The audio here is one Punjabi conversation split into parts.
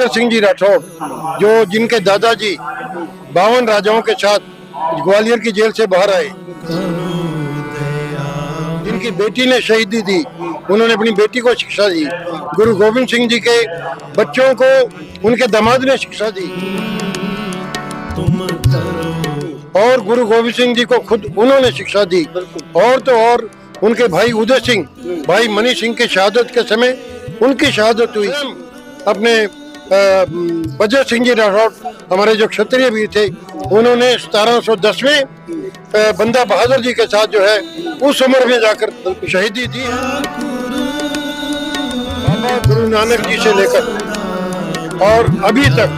बच्चर सिंह जी राठौर, जो जिनके दादाजी बावन राजाओं के साथ ग्वालियर की जेल से बाहर आए, जिनकी बेटी ने शहीदी दी, उन्होंने अपनी बेटी को शिक्षा दी, गुरु गोविंद सिंह जी के बच्चों को उनके दामाद ने शिक्षा दी। और गुरु गोविंद सिंह जी को खुद उन्होंने शिक्षा दी। और तो और उनके भाई उदय सिंह, भाई मनी सिंह के शहादत के समय उनकी शहादत हुई। अपने बजर सिंह जी राठौर, हमारे जो क्षत्रिय वीर थे, उन्होंने सतारह सौ दसवें बंदा बहादुर जी के साथ जो है, उस उम्र में जाकर शहीदी दी। बाबा गुरु नानक जी से लेकर, और अभी तक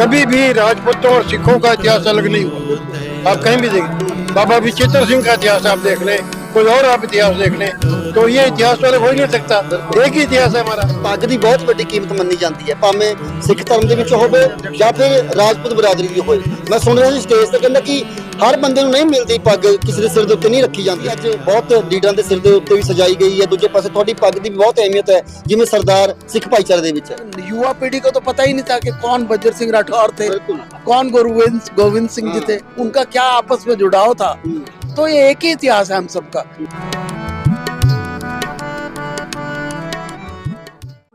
कभी भी राजपूतों और सिखों का इतिहास अलग नहीं हुआ। आप कहीं भी देखें, बाबा विचित्र सिंह का इतिहास आप देख लें कोई और आप इतिहास देख लें तो ये इतिहास वाले हो ही नहीं सकता एक ही इतिहास है हमारा ਪੱਗ ਦੀ ਬਹੁਤ ਵੱਡੀ ਕੀਮਤ ਮੰਨੀ ਜਾਂਦੀ ਹੈ ਭਾਵੇਂ ਸਿੱਖ ਧਰਮ ਦੇ ਵਿੱਚ ਹੋਵੇ ਜਾਂ ਫਿਰ ਰਾਜਪੂਤ ਬਰਾਦਰੀ ਦੀ ਹੋਵੇ ਮੈਂ ਸੁਣ ਰਿਹਾ ਸੀ ਸਟੇਜ ਤੇ ਕਹਿੰਦਾ ਕਿ ਹਰ ਬੰਦੇ ਨੂੰ ਨਹੀਂ ਮਿਲਦੀ ਪੱਗ ਕਿਸੇ ਦੇ ਸਿਰ ਦੇ ਉੱਤੇ ਨਹੀਂ ਰੱਖੀ ਜਾਂਦੀ ਅੱਜ ਬਹੁਤ ਲੀਡਰਾਂ ਦੇ ਸਿਰ ਦੇ ਉੱਤੇ ਵੀ ਸਜਾਈ ਗਈ ਹੈ ਦੂਜੇ ਪਾਸੇ ਤੁਹਾਡੀ ਪੱਗ ਦੀ ਵੀ ਬਹੁਤ ਅਹਿਮੀਅਤ ਹੈ ਜਿਵੇਂ ਸਰਦਾਰ ਸਿੱਖ ਭਾਈਚਾਰੇ ਦੇ ਵਿੱਚ ਹੈ युवा पीढ़ी को तो पता ही नहीं था कि कौन बजर सिंह राठौर थे बिल्कुल। कौन गुरु गोविंद गोविंद सिंह जी थे उनका क्या आपस में जुड़ाव था तो ये एक ही इतिहास है हम सबका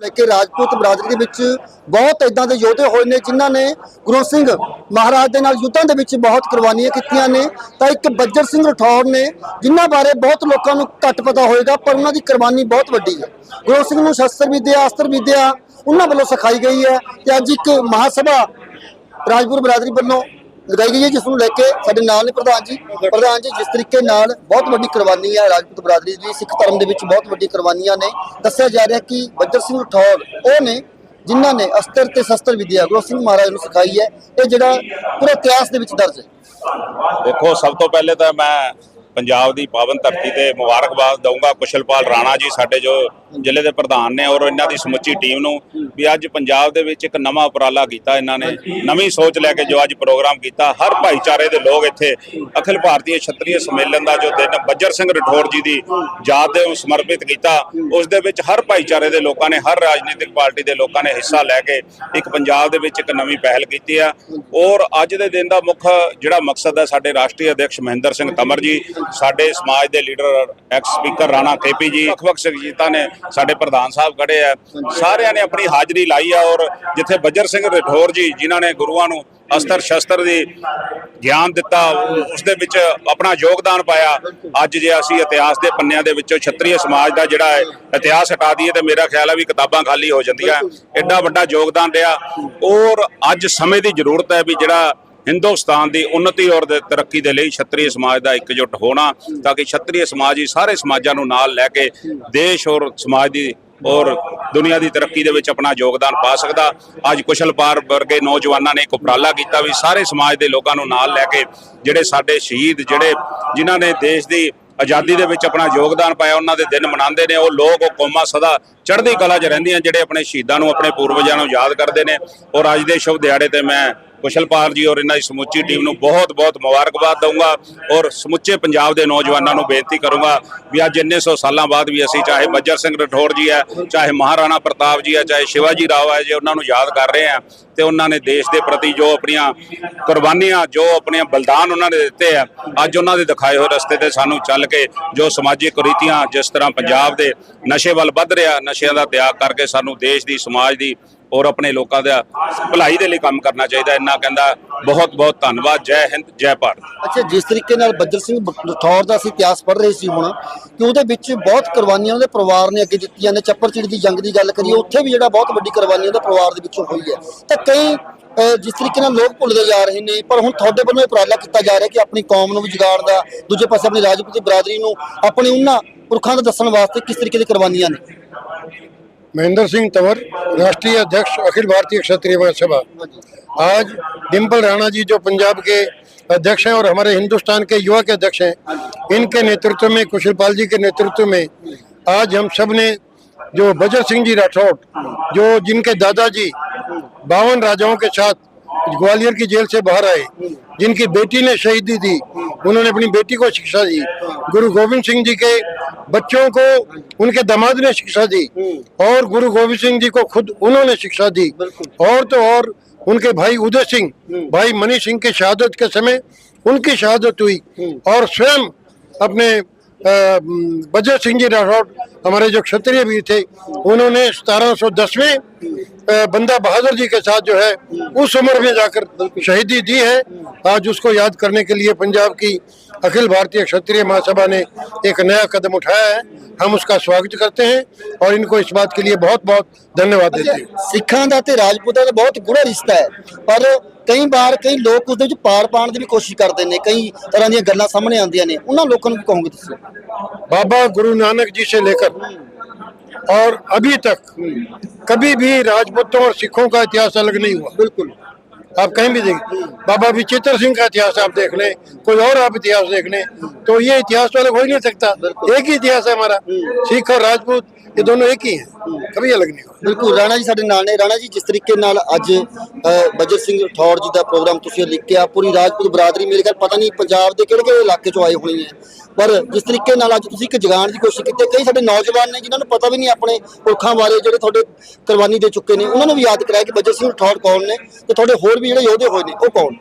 ਲੈ ਕੇ ਰਾਜਪੂਤ ਬਰਾਦਰੀ ਦੇ ਵਿੱਚ ਬਹੁਤ ਇਦਾਂ ਦੇ ਯੋਧੇ ਹੋਏ ਨੇ ਜਿਨ੍ਹਾਂ ਨੇ ਗੁਰੂ ਸਿੰਘ ਮਹਾਰਾਜ ਦੇ ਨਾਲ ਯੁੱਧਾਂ ਦੇ ਵਿੱਚ ਬਹੁਤ ਕੁਰਬਾਨੀਆਂ ਕੀਤੀਆਂ ਨੇ ਤਾਂ ਇੱਕ ਬੱਜਰ ਸਿੰਘ ਰਠੌਰ ਨੇ ਜਿਨ੍ਹਾਂ ਬਾਰੇ ਬਹੁਤ ਲੋਕਾਂ ਨੂੰ ਘੱਟ ਪਤਾ ਹੋਏਗਾ ਪਰ ਉਹਨਾਂ ਦੀ ਕੁਰਬਾਨੀ ਬਹੁਤ ਵੱਡੀ ਹੈ ਗੁਰੂ ਸਿੰਘ ਨੂੰ ਸ਼ਸਤਰ ਵਿਦਿਆ ਅਸਤਰ ਵਿਦਿਆ ਉਹਨਾਂ ਵੱਲੋਂ ਸਿਖਾਈ ਗਈ ਹੈ ਤੇ ਅੱਜ ਇੱਕ ਮਹਾਸਭਾ ਰਾਜਪੁਰ ਬਰਾਦਰੀ ਵੱਲੋਂ ਲਗਾਈ ਗਈ ਹੈ, ਜਿਸ ਨੂੰ ਲੈ ਕੇ ਸਾਡੇ ਨਾਲ ਨੇ ਪ੍ਰਧਾਨ ਜੀ। ਪ੍ਰਧਾਨ ਜੀ, ਜਿਸ ਤਰੀਕੇ ਨਾਲ ਬਹੁਤ ਵੱਡੀ ਕੁਰਬਾਨੀ ਹੈ ਰਾਜਪੂਤ ਬਰਾਦਰੀ ਦੀ, ਸਿੱਖ ਧਰਮ ਦੇ ਵਿੱਚ ਬਹੁਤ ਵੱਡੀ ਕੁਰਬਾਨੀਆਂ ਨੇ। ਦੱਸਿਆ ਜਾ ਰਿਹਾ ਕਿ ਬੱਜਰ ਸਿੰਘ ਰਠੌਰ ਉਹ ਨੇ ਜਿਨ੍ਹਾਂ ਨੇ ਅਸਤਰ ਤੇ ਸ਼ਸਤਰ ਵਿਦਿਆ ਗੁਰੂ ਸਿੰਘ ਮਹਾਰਾਜ ਨੂੰ ਸਿਖਾਈ ਹੈ। ਇਹ ਜਿਹੜਾ ਪੂਰੇ ਇਤਿਹਾਸ ਦੇ ਵਿੱਚ ਦਰਜ ਹੈ। ਦੇਖੋ, ਸਭ ਤੋਂ ਪਹਿਲੇ ਤਾਂ ਮੈਂ ਪੰਜਾਬ ਦੀ ਪਾਵਨ ਧਰਤੀ ਤੇ ਮੁਬਾਰਕਬਾਦ ਦਊਂਗਾ। ਕੁਸ਼ਲਪਾਲ ਰਾਣਾ ਜੀ ਸਾਡੇ ਜੋ ਜ਼ਿਲ੍ਹੇ ਦੇ ਪ੍ਰਧਾਨ ਨੇ ਔਰ ਇਹਨਾਂ ਦੀ ਸਮੁੱਚੀ ਟੀਮ ਨੂੰ ਵੀ ਅੱਜ ਪੰਜਾਬ ਦੇ ਵਿੱਚ ਇੱਕ ਨਵਾਂ ਉਪਰਾਲਾ ਕੀਤਾ ਇਹਨਾਂ ਨੇ। ਨਵੀਂ ਸੋਚ ਲੈ ਕੇ ਜੋ ਅੱਜ ਪ੍ਰੋਗਰਾਮ ਕੀਤਾ। ਹਰ ਭਾਈਚਾਰੇ ਦੇ ਲੋਕ ਇੱਥੇ ਅਖਿਲ ਭਾਰਤੀ ਛਤਰੀਏ ਸੰਮੇਲਨ ਦਾ ਜੋ ਦਿਨ ਬੱਜਰ ਸਿੰਘ ਰਠੌਰ ਜੀ ਦੀ ਯਾਦ ਦੇ ਨੂੰ ਸਮਰਪਿਤ ਕੀਤਾ, ਉਸ ਦੇ ਵਿੱਚ ਹਰ ਭਾਈਚਾਰੇ ਦੇ ਲੋਕਾਂ ਨੇ, ਹਰ ਰਾਜਨੀਤਿਕ ਪਾਰਟੀ ਦੇ ਲੋਕਾਂ ਨੇ ਹਿੱਸਾ ਲੈ ਕੇ ਇੱਕ ਪੰਜਾਬ ਦੇ ਵਿੱਚ ਇੱਕ ਨਵੀਂ ਪਹਿਲ ਕੀਤੀ ਆ। ਔਰ ਅੱਜ ਦੇ ਦਿਨ ਦਾ ਮੁੱਖ ਜਿਹੜਾ ਮਕਸਦ ਹੈ ਸਾਡੇ ਰਾਸ਼ਟਰੀ ਅਧਿਕਸ਼ ਮਹਿੰਦਰ ਸਿੰਘ ਤਮਰ ਜੀ ਸਾਡੇ ਸਮਾਜ ਦੇ leader ex speaker Rana K P ji ਵੱਖ-ਵੱਖ ਸ਼ਖਸੀਅਤਾਂ ਨੇ ਸਾਡੇ ਪ੍ਰਧਾਨ ਸਾਹਿਬ ਖੜੇ ਆ। ਸਾਰਿਆਂ ਨੇ ਆਪਣੀ ਹਾਜ਼ਰੀ ਲਾਈ ਆ ਔਰ ਜਿੱਥੇ ਬੱਜਰ ਸਿੰਘ ਰਠੌਰ ਜੀ ਜਿਨ੍ਹਾਂ ਨੇ ਗੁਰੂਆਂ ਨੂੰ ਅਸਤਰ ਸ਼ਸਤਰ ਦੀ ਗਿਆਨ ਦਿੱਤਾ ਉਸ ਦੇ ਵਿੱਚ ਆਪਣਾ ਯੋਗਦਾਨ ਪਾਇਆ। ਅੱਜ ਜੇ ਅਸੀਂ ਇਤਿਹਾਸ ਦੇ ਪੰਨਿਆਂ ਦੇ ਵਿੱਚੋਂ ਛਤਰੀਏ ਸਮਾਜ ਦਾ ਜਿਹੜਾ ਹੈ ਇਤਿਹਾਸ ਹਟਾ ਦਈਏ ਤੇ ਮੇਰਾ ਖਿਆਲ ਹੈ ਵੀ ਕਿਤਾਬਾਂ ਖਾਲੀ ਹੋ ਜਾਂਦੀਆਂ। ਐਡਾ ਵੱਡਾ ਯੋਗਦਾਨ ਰਿਹਾ। ਔਰ ਅੱਜ ਸਮੇਂ ਦੀ ਜ਼ਰੂਰਤ ਹੈ ਵੀ ਜਿਹੜਾ ਹਿੰਦੁਸਤਾਨ ਦੀ ਉન્નਤੀ ਔਰ ਦੇ ਤਰੱਕੀ ਦੇ ਲਈ ਛਤਰੀਏ ਸਮਾਜ ਦਾ ਇਕਜੁੱਟ ਹੋਣਾ ਤਾਂ ਕਿ ਛਤਰੀਏ ਸਮਾਜ ਹੀ ਸਾਰੇ ਸਮਾਜਾਂ ਨੂੰ ਨਾਲ ਲੈ ਕੇ ਦੇਸ਼ ਔਰ ਸਮਾਜ ਦੀ ਔਰ ਦੁਨੀਆ ਦੀ ਤਰੱਕੀ ਦੇ ਵਿੱਚ ਆਪਣਾ ਯੋਗਦਾਨ ਪਾ ਸਕਦਾ। ਅੱਜ ਕੁਸ਼ਲ ਪਾਰ ਵਰਗੇ ਨੌਜਵਾਨਾਂ ਨੇ ਇੱਕ ਉਪਰਾਲਾ ਕੀਤਾ ਵੀ ਸਾਰੇ ਸਮਾਜ ਦੇ ਲੋਕਾਂ ਨੂੰ ਨਾਲ ਲੈ ਕੇ ਜਿਹੜੇ ਸਾਡੇ ਸ਼ਹੀਦ, ਜਿਹੜੇ ਜਿਨ੍ਹਾਂ ਨੇ ਦੇਸ਼ ਦੀ ਆਜ਼ਾਦੀ ਦੇ ਵਿੱਚ ਆਪਣਾ ਯੋਗਦਾਨ ਪਾਇਆ, ਉਹਨਾਂ ਦੇ ਦਿਨ ਮਨਾਉਂਦੇ ਨੇ। ਉਹ ਲੋਕ, ਉਹ ਕੌਮਾਂ ਸਦਾ ਚੜ੍ਹਦੀ ਕਲਾ 'ਚ ਰਹਿੰਦੀਆਂ, ਜਿਹੜੇ ਆਪਣੇ ਸ਼ਹੀਦਾਂ ਨੂੰ, ਆਪਣੇ ਪੂਰਵਜਾਂ ਨੂੰ ਯਾਦ ਕਰਦੇ ਨੇ। ਔਰ ਅੱਜ ਦੇ ਸ਼ੁਭ ਦਿਹਾੜੇ ਤੇ ਮੈਂ ਕੁਸ਼ਲਪਾਲ ਜੀ ਔਰ ਇਹਨਾਂ ਦੀ ਸਮੁੱਚੀ ਟੀਮ ਨੂੰ ਬਹੁਤ-ਬਹੁਤ ਮੁਬਾਰਕਬਾਦ ਦਊਂਗਾ ਔਰ ਸਮੁੱਚੇ ਪੰਜਾਬ ਦੇ ਨੌਜਵਾਨਾਂ ਨੂੰ ਬੇਨਤੀ ਕਰੂੰਗਾ ਵੀ ਅੱਜ ਇੰਨੇ ਸੌ ਸਾਲਾਂ ਬਾਅਦ ਵੀ ਅਸੀਂ ਚਾਹੇ ਬੱਜਰ ਸਿੰਘ ਰਠੌਰ ਜੀ ਹੈ, ਚਾਹੇ ਮਹਾਰਾਣਾ ਪ੍ਰਤਾਪ ਜੀ ਹੈ, ਚਾਹੇ ਸ਼ਿਵਾਜੀ ਰਾਓ ਹੈ, ਜੇ ਉਹਨਾਂ ਨੂੰ ਯਾਦ ਕਰ ਰਹੇ ਆ ਤੇ ਉਹਨਾਂ ਨੇ ਦੇਸ਼ ਦੇ ਪ੍ਰਤੀ ਜੋ ਆਪਣੀਆਂ ਕੁਰਬਾਨੀਆਂ, ਜੋ ਆਪਣੀਆਂ ਬਲਿਦਾਨ ਉਹਨਾਂ ਨੇ ਦਿੱਤੇ ਆ, ਅੱਜ ਉਹਨਾਂ ਦੇ ਦਿਖਾਏ ਹੋਏ ਰਸਤੇ ਤੇ ਸਾਨੂੰ ਚੱਲ ਕੇ ਜੋ ਸਮਾਜਿਕ ਕੁਰੀਤੀਆਂ ਜਿਸ ਤਰ੍ਹਾਂ ਪੰਜਾਬ ਦੇ ਨਸ਼ੇ ਵੱਲ ਵੱਧ ਰਿਹਾ, ਨਸ਼ਿਆਂ ਦਾ ਤਿਆਗ ਕਰਕੇ ਸਾਨੂੰ ਦੇਸ਼ ਦੀ, ਸਮਾਜ ਦੀ ਔਰ ਆਪਣੇ ਲੋਕਾਂ ਦਾ ਭਲਾਈ ਦੇ ਲਈ ਕੰਮ ਕਰਨਾ ਚਾਹੀਦਾ ਇੰਨਾ ਕਹਿੰਦਾ ਬਹੁਤ ਬਹੁਤ ਧੰਨਵਾਦ। ਜੈ ਹਿੰਦ ਜੈ ਭਾਰਤ। ਅੱਛਾ ਜਿਸ ਤਰੀਕੇ ਨਾਲ ਬੱਜਰ ਸਿੰਘ ਬ- ਦਾ ਅਸੀਂ ਇਤਿਹਾਸ ਪੜ੍ਹ ਰਹੇ ਸੀ ਹੁਣ ਕਿ ਉਹਦੇ ਵਿੱਚ ਬਹੁਤ ਕੁਰਬਾਨੀਆਂ ਉਹਦੇ ਪਰਿਵਾਰ ਨੇ ਅੱਗੇ ਦਿੱਤੀਆਂ ਨੇ। ਚੱਪਰਚਿੜੀ ਦੀ ਜੰਗ ਦੀ ਗੱਲ ਕਰੀਏ ਉੱਥੇ ਵੀ ਜਿਹੜਾ ਬਹੁਤ ਵੱਡੀ ਕੁਰਬਾਨੀ ਉਹਦੇ ਪਰਿਵਾਰ ਦੇ ਵਿੱਚੋਂ ਹੋਈ ਹੈ। ਤਾਂ ਕਈ ਅਹ, ਜਿਸ ਤਰੀਕੇ ਨਾਲ ਲੋਕ ਭੁੱਲਦੇ ਜਾ ਰਹੇ ਨੇ ਪਰ ਹੁਣ ਤੁਹਾਡੇ ਵੱਲੋਂ ਇਹ ਉਪਰਾਲਾ ਕੀਤਾ ਜਾ ਰਿਹਾ ਕਿ ਆਪਣੀ ਕੌਮ ਨੂੰ ਵੀ ਦਾ ਦੂਜੇ ਪਾਸੇ ਆਪਣੀ ਰਾਜਪੂਤੀ ਬਰਾਦਰੀ ਨੂੰ ਆਪਣੇ ਉਹਨਾਂ ਪੁਰਖਾਂ ਦਾ ਦੱਸਣ ਵਾਸਤੇ ਕਿਸ ਤਰੀਕੇ ਦੀ ਕੁਰਬਾਨੀਆਂ ਨੇ? महेंद्र सिंह तंवर राष्ट्रीय अध्यक्ष अखिल भारतीय क्षत्रिय महासभा आज डिम्पल राणा जी जो पंजाब के अध्यक्ष हैं और हमारे हिंदुस्तान के युवा के अध्यक्ष हैं इनके नेतृत्व में कुशलपाल जी के नेतृत्व में आज हम सब ने जो बजर सिंह जी राठौर जो जिनके दादाजी बावन राजाओं के साथ ग्वालियर की जेल से बाहर आए, जिनकी बेटी ने शहीदी दी उन्होंने अपनी बेटी को शिक्षा दी। गुरु गोविंद सिंह जी के बच्चों को उनके दामाद ने शिक्षा दी और गुरु गोविंद सिंह जी को खुद उन्होंने शिक्षा दी। और तो और उनके भाई उदय सिंह, भाई मनी सिंह की शहादत के समय उनकी शहादत हुई और स्वयं अपने बजय सिंह जी राठौर हमारे जो क्षत्रिय वीर थे, उन्होंने सतारह सौ दसवें बंदा बहादुर जी के साथ जो है, उस उम्र में जाकर शहीदी दी है। आज उसको याद करने के लिए पंजाब की अखिल भारतीय क्षत्रिय महासभा ने एक नया कदम उठाया है। हम उसका स्वागत करते हैं और इनको इस बात के लिए बहुत बहुत धन्यवाद देते हैं। सिखा का का बहुत बुरा रिश्ता है और ਕਈ ਵਾਰ ਕਈ ਲੋਕ ਉਸ ਦੇ ਵਿੱਚ ਪਾੜ ਪਾਣ ਦੀ ਵੀ ਕੋਸ਼ਿਸ਼ ਕਰਦੇ ਨੇ ਕਈ ਤਰ੍ਹਾਂ ਦੀਆਂ ਗੱਲਾਂ ਸਾਹਮਣੇ ਆਉਂਦੀਆਂ ਨੇ ਉਹਨਾਂ ਲੋਕਾਂ ਨੂੰ ਕੀ ਕਹੋਗੇ ਤੁਸੀਂ बाबा गुरु नानक जी से लेकर और अभी तक कभी भी राजपूतों और सिखों का इतिहास अलग नहीं हुआ बिल्कुल आप कहीं भी देखें बाबा विचित्र सिंह का इतिहास आप देख लें कोई और आप इतिहास देख लें तो ये इतिहास तो अलग हो ही नहीं सकता एक ही इतिहास है हमारा सिख और राजपूत ये दोनों एक ही हैं कभी अलग नहीं हुआ ਬਿਲਕੁਲ ਰਾਣਾ ਜੀ ਸਾਡੇ ਨਾਲ ਨੇ ਰਾਣਾ ਜੀ ਜਿਸ ਤਰੀਕੇ ਨਾਲ ਅੱਜ ਅ, ਬਜਰ ਸਿੰਘ ਠੌਰ ਜੀ ਦਾ ਪ੍ਰੋਗਰਾਮ ਤੁਸੀਂ ਲਿਖਿਆ ਪੂਰੀ ਰਾਜਪੂਤ ਬਰਾਦਰੀ ਮੇਰੇ ਖਿਆਲ ਪਤਾ ਨਹੀਂ ਪੰਜਾਬ ਦੇ ਕਿਹੜੇ ਕਿਹੜੇ ਇਲਾਕੇ ਚੋਂ ਆਏ ਹੋਣੀ ਹੈ ਪਰ ਜਿਸ ਤਰੀਕੇ ਨਾਲ ਅੱਜ ਤੁਸੀਂ ਇੱਕ ਜਗਾਉਣ ਦੀ ਕੋਸ਼ਿਸ਼ ਕੀਤੀ ਹੈ, ਕਈ ਸਾਡੇ ਨੌਜਵਾਨ ਨੇ ਜਿਨ੍ਹਾਂ ਨੂੰ ਪਤਾ ਵੀ ਨਹੀਂ ਆਪਣੇ ਪੁਰਖਾਂ ਬਾਰੇ ਜਿਹੜੇ ਤੁਹਾਡੇ ਕੁਰਬਾਨੀ ਦੇ ਚੁੱਕੇ ਨੇ ਉਹਨਾਂ ਨੂੰ ਵੀ ਯਾਦ ਕਰਾਇਆ ਕਿ ਬਜਰ ਸਿੰਘ ਠੌਰ ਕੌਣ ਨੇ ਤੇ ਤੁਹਾਡੇ ਹੋਰ ਵੀ ਜਿਹੜੇ ਯੋਧੇ ਹੋਏ ਨੇ ਉਹ ਕੌਣ